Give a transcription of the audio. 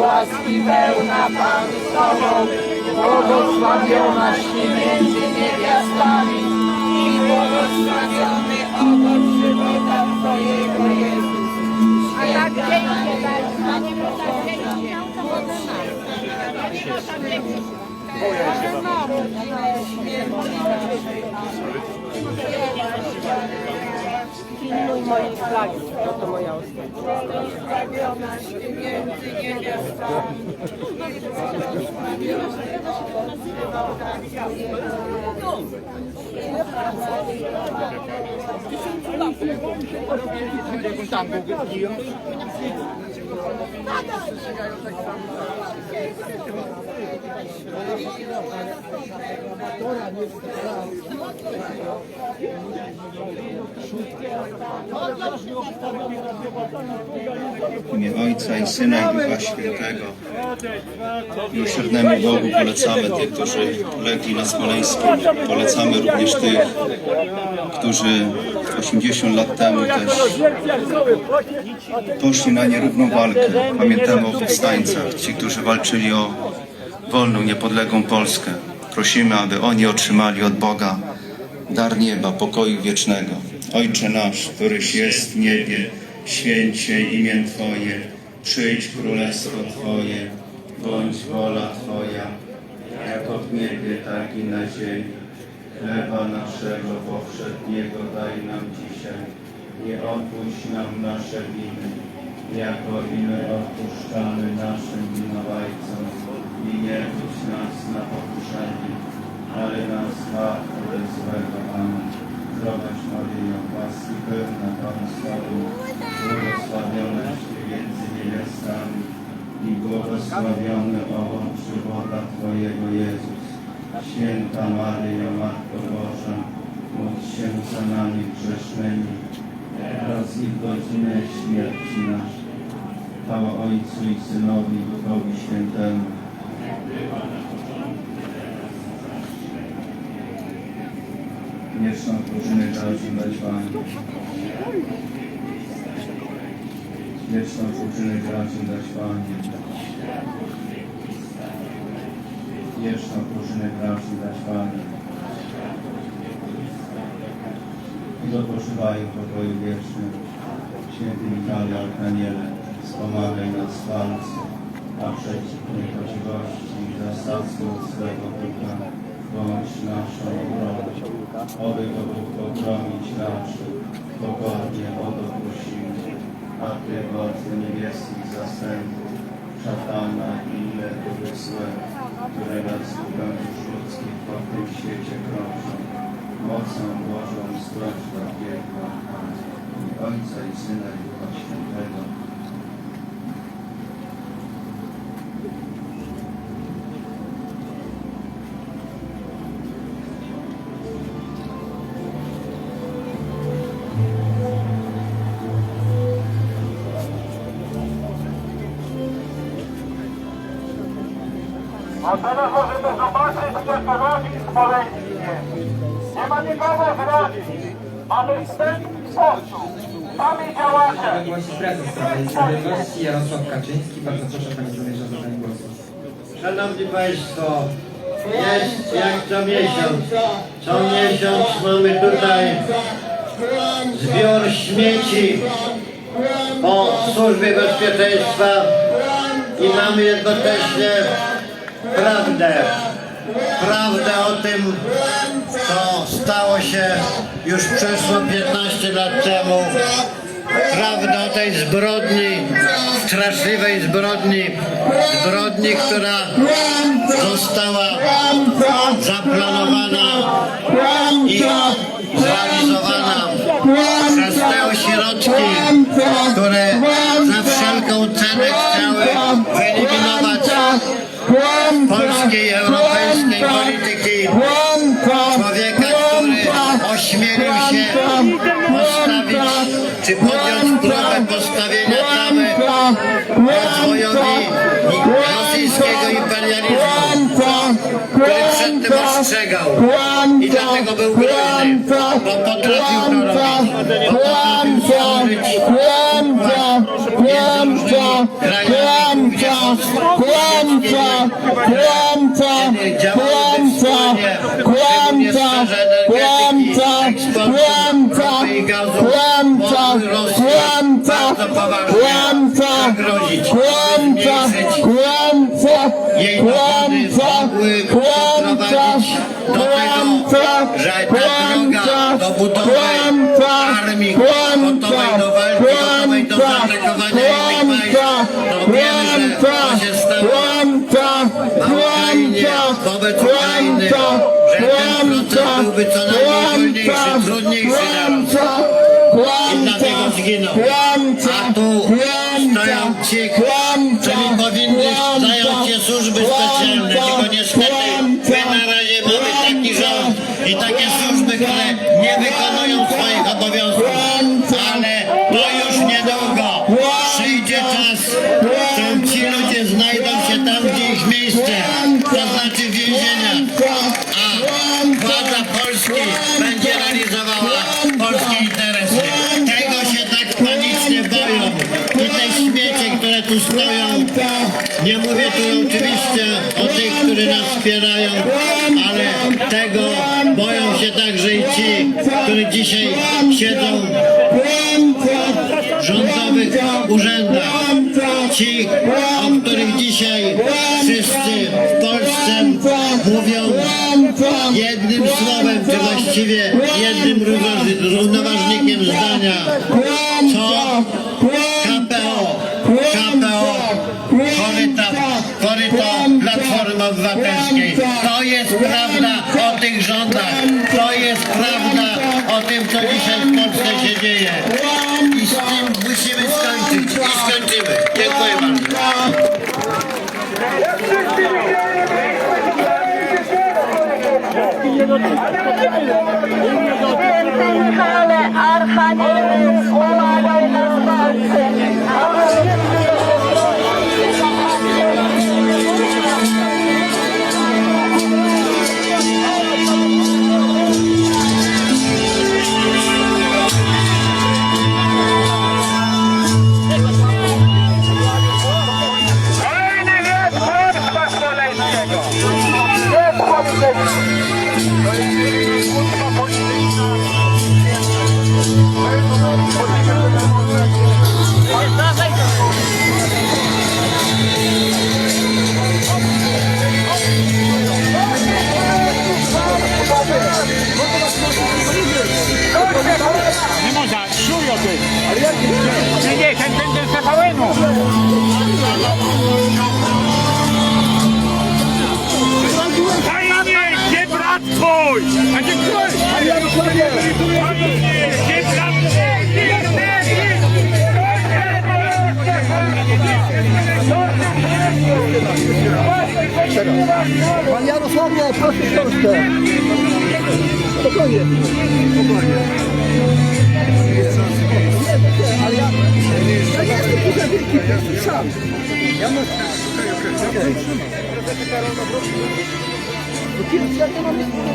łaski pełna Pan z Tobą, błogosławionaś Ty między niewiastami i błogosławiony owoc żywota Twojego Jezus. A tak pięknie, tak, nie tak pięknie. Nie tak pięknie. Pilnuj mojej flagi, no to moja ostatnia. Ty między żywota Twojego W imię Ojca i Syna i Ducha Świętego. Miłosiernemu Bogu polecamy tych, którzy legli na Smoleńsku. Polecamy również tych, którzy 80 lat temu też poszli na nierówną walkę. Pamiętamy o powstańcach, ci, którzy walczyli o wolną, niepodległą Polskę. Prosimy, aby oni otrzymali od Boga dar nieba, pokoju wiecznego. Ojcze nasz, któryś jest w niebie, święć się imię Twoje, przyjdź królestwo Twoje, bądź wola Twoja, jako w niebie, tak i na ziemi. Chleba naszego powszedniego daj nam dzisiaj. Nie odpuść nam nasze winy, jako i my odpuszczamy naszym winowajcom. I nie wódź nas na pokuszenie, ale nas zbaw ode złego. Amen. Ty między niewiastami i błogosławiony owoc żywota Twojego Jezus. Święta Maryjo, Matko Boża, módl się za nami grzesznymi, teraz i w godzinę śmierci naszej. Chwała Ojcu i Synowi i Duchowi Świętemu. Wieczną drużynę razi weźwani. Wieczną drużynę razi weźwani. Wieczną drużynę razi weźwani. I dopoczywają w pokoju wiecznym. Święty Michale Arkaniele, wspomagaj nas w walce, a przeciw niegodziwości zastawstwu swego ducha bądź naszą obroną. Oby go Bóg pogromić raczył, pokornie o to prosimy. Ty, władzy niebieskich zastępów, szatana i ile duchy złe, które nad dusz ludzkich po tym świecie krążą, mocą Bożą zdrość do piekła. Ojca i Syna i Ducha Świętego. A teraz możemy zobaczyć, jak robi Smoleńskie. Nie ma nikogo z roli. Mamy w ten sposób. Sami działacze. Ogłosi prezes Prawa i Sprawiedliwości Jarosław Kaczyński. Bardzo proszę Pani Przewodnicząca o zabranie głosu. Szanowni Państwo, jest jak co miesiąc. Co miesiąc mamy tutaj zbiór śmieci po służbie bezpieczeństwa i mamy jednocześnie prawdę. Prawdę o tym, co stało się już przeszło 15 lat temu. Prawdę o tej zbrodni, straszliwej zbrodni, zbrodni, która została zaplanowana polskiej europejskiej polityki. człowieka, który ośmielił się postawić czy podjąć próbę postawienia tamy rozwojowi rosyjskiego imperializmu, który przed tym ostrzegał. I dlatego był groźny, bo potrafił to robić, krajami, gdzie kłamca, kłamca, kłamca, kłamca, kłamca, kłamca, kłamca, kłamca, kłamca, kłamca, kłamca, kłamca, kłamca, kłamca, kłamca, kłamca, kłamca, że ten proces byłby co najmniej trudniejszy kłamca, I dlatego kłamca, zginął. A tu stoją ci, którzy powinni kłamca, zająć się służby specjalne, kłamca, tylko niestety kłamca, my na razie mamy taki rząd i takie służby, które nie wykonują swoich obowiązków. Stoją, nie mówię tu oczywiście o tych, którzy nas wspierają, ale tego boją się także i ci, którzy dzisiaj siedzą w rządowych urzędach. Ci, o których prawda o tych rządach. To jest prawda o tym, co dzisiaj w Polsce się dzieje. I z tym musimy skończyć. I skończymy. Dziękuję bardzo. Michale, Panie Jarosławie, proszę książkę. Spokojnie. Spokojnie. Ale ja... Ja nie jestem tutaj wielki, sam. Ja mam... Okej. O que até uma mistura